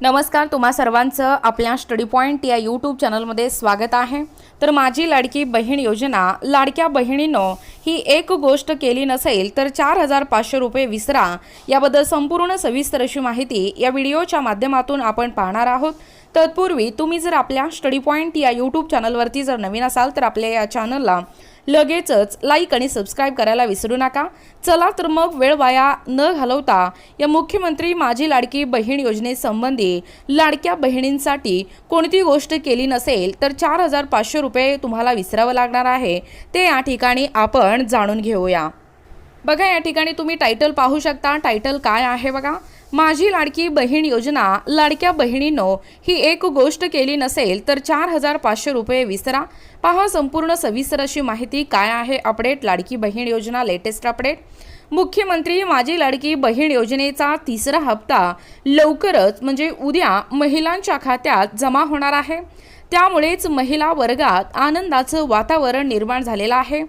नमस्कार तुम्हा सर्वांचं आपल्या स्टडी पॉईंट या यूट्यूब चॅनलमध्ये स्वागत आहे. तर माझी लाडकी बहीण योजना लाडक्या बहिणीनं ही एक गोष्ट केली नसेल तर चार हजार पाचशे रुपये विसरा. याबद्दल संपूर्ण सविस्तर अशी माहिती या व्हिडिओच्या माध्यमातून आपण पाहणार आहोत. तत्पूर्वी तुम्ही जर आपल्या स्टडी पॉईंट या यूट्यूब चॅनलवरती जर नवीन असाल तर आपल्या या चॅनलला लगेचच लाईक आणि सबस्क्राईब करायला विसरू नका. चला तर मग वेळ वाया न घालवता या मुख्यमंत्री माझी लाडकी बहीण योजनेसंबंधी लाडक्या बहिणींसाठी कोणती गोष्ट केली नसेल तर चार हजार पाचशे रुपये तुम्हाला विसरावं लागणार आहे. ते या ठिकाणी आपण जाणून घेऊया. बघा या ठिकाणी तुम्ही टायटल पाहू शकता. टायटल काय आहे बघा? माझी लाडकी बहीण योजना लाडक्या बहिणीनं ही एक गोष्ट केली नसेल तर चार हजार पाचशे रुपये विसरा. पहा संपूर्ण सविस्तर अशी माहिती काय आहे अपडेट लाडकी बहीण योजना लेटेस्ट अपडेट मुख्यमंत्री माझी लाडकी बहीण योजनेचा तिसरा हप्ता लवकरच म्हणजे उद्या महिलांच्या खात्यात जमा होणार आहे. त्यामुळेच महिला वर्गात आनंदाचं वातावरण निर्माण झालेलं आहे.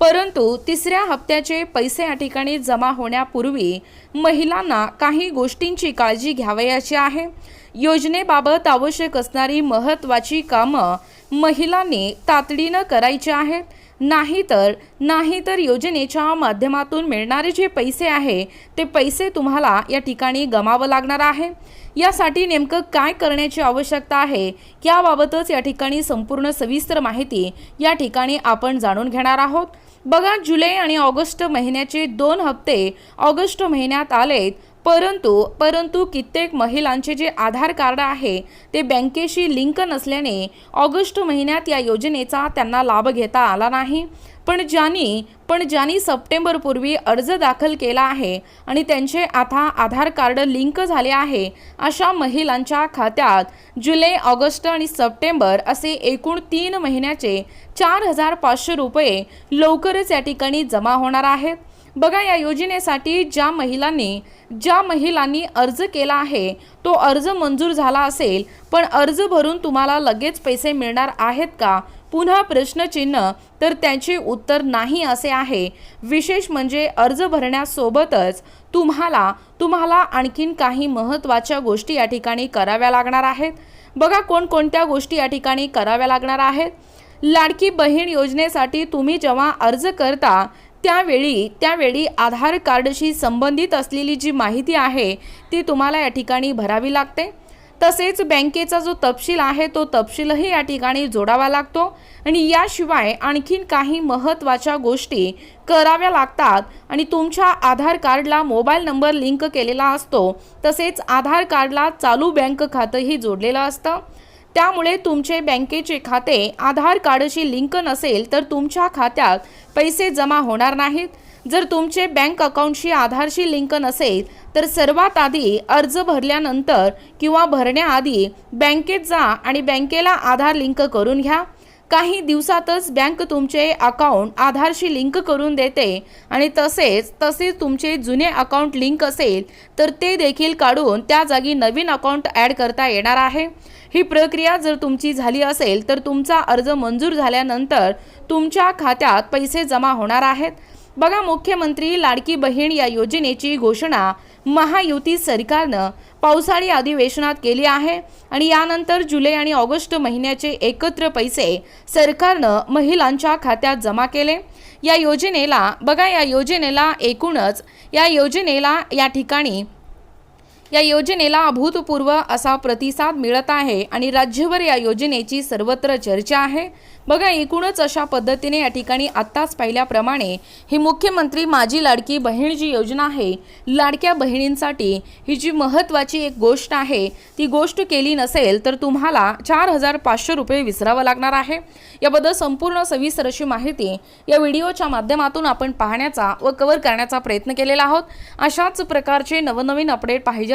परंतु तिसऱ्या हप्त्याचे पैसे या ठिकाणी जमा होण्यापूर्वी महिलांना काही गोष्टींची काळजी घ्यावयाची आहे. योजनेबाबत आवश्यक असणारी महत्त्वाची कामं महिलांनी तातडीनं करायची आहेत नाहीतर नाहीतर योजनेच्या माध्यमातून मिळणारे जे पैसे आहे ते पैसे तुम्हाला या ठिकाणी गमावं लागणार आहे. यासाठी नेमकं काय करण्याची आवश्यकता आहे याबाबतच या ठिकाणी संपूर्ण सविस्तर माहिती या ठिकाणी आपण जाणून घेणार आहोत. बघा जुलै आणि ऑगस्ट महिन्याचे दोन हप्ते ऑगस्ट महिन्यात आलेत. परंतु परंतु कित्येक महिलांचे जे आधार कार्ड आहे ते बँकेशी लिंक नसल्याने ऑगस्ट महिन्यात या योजनेचा त्यांना लाभ घेता आला नाही. पण ज्यांनी पण ज्यांनी सप्टेंबरपूर्वी अर्ज दाखल केला आहे आणि त्यांचे आता आधार कार्ड लिंक झाले आहे अशा महिलांच्या खात्यात जुलै ऑगस्ट आणि सप्टेंबर असे एकूण तीन महिन्याचे चार हजार पाचशे रुपये लवकरच या ठिकाणी जमा होणार आहेत. बघा या योजनेसाठी ज्या महिलांनी ज्या महिलांनी अर्ज केला आहे तो अर्ज मंजूर झाला असेल पण अर्ज भरून तुम्हाला लगेच पैसे मिळणार आहेत का? पुन्हा प्रश्नचिन्ह तर त्याचे उत्तर नाही असे आहे. विशेष म्हणजे अर्ज भरण्यासोबतच तुम्हाला तुम्हाला आणखीन काही महत्त्वाच्या गोष्टी या ठिकाणी कराव्या लागणार आहेत. बघा कोणकोणत्या गोष्टी या ठिकाणी कराव्या लागणार आहेत. लाडकी बहीण योजनेसाठी तुम्ही जेव्हा अर्ज करता त्यावेळी त्यावेळी आधार कार्डशी संबंधित असलेली जी माहिती आहे ती तुम्हाला या ठिकाणी भरावी लागते. तसेच बँकेचा जो तपशील आहे तो तपशीलही या ठिकाणी जोडावा लागतो आणि याशिवाय आणखीन काही महत्त्वाच्या गोष्टी कराव्या लागतात आणि तुमच्या आधार कार्डला मोबाईल नंबर लिंक केलेला असतो तसेच आधार कार्डला चालू बँक खातंही जोडलेलं असतं. त्यामुळे तुमचे बँकेचे खाते आधार कार्डशी लिंक नसेल तर तुमच्या खात्यात पैसे जमा होणार नाहीत. जर तुमचे बँक अकाउंटशी आधारशी लिंक नसेल तर सर्वात आधी अर्ज भरल्यानंतर किंवा भरण्याआधी बँकेत जा आणि बँकेला आधार लिंक करून घ्या. काही दिवसातच बँक तुमचे अकाउंट आधारशी लिंक करून देते आणि तसेच तसेच तुमचे जुने अकाउंट लिंक असेल तर ते देखील काढून त्या जागी नवीन अकाउंट ॲड करता येणार आहे. ही प्रक्रिया जर तुमची झाली असेल तर तुमचा अर्ज मंजूर झाल्यानंतर तुमच्या खात्यात पैसे जमा होणार आहेत. बघा मुख्यमंत्री लाडकी बहीण या योजनेची घोषणा महायुती सरकारनं पावसाळी अधिवेशनात केली आहे आणि यानंतर जुलै आणि ऑगस्ट महिन्याचे एकत्र पैसे सरकारनं महिलांच्या खात्यात जमा केले. या योजनेला बघा या योजनेला एकूणच या योजनेला या ठिकाणी या योजनेला अभूतपूर्व असा प्रतिसाद मिळत आहे आणि राज्यभर या योजनेची सर्वत्र चर्चा आहे. बघा एकूणच अशा पद्धतीने या ठिकाणी आत्ताच पाहिल्याप्रमाणे ही मुख्यमंत्री माझी लाडकी बहीण जी योजना आहे लाडक्या बहिणींसाठी ही जी महत्त्वाची एक गोष्ट आहे ती गोष्ट केली नसेल तर तुम्हाला चार हजार पाचशे रुपये विसरावं लागणार आहे. याबद्दल संपूर्ण सविस्तर अशी माहिती या व्हिडिओच्या माध्यमातून आपण पाहण्याचा व कव्हर करण्याचा प्रयत्न केलेला आहोत. अशाच प्रकारचे नवनवीन अपडेट पाहिजे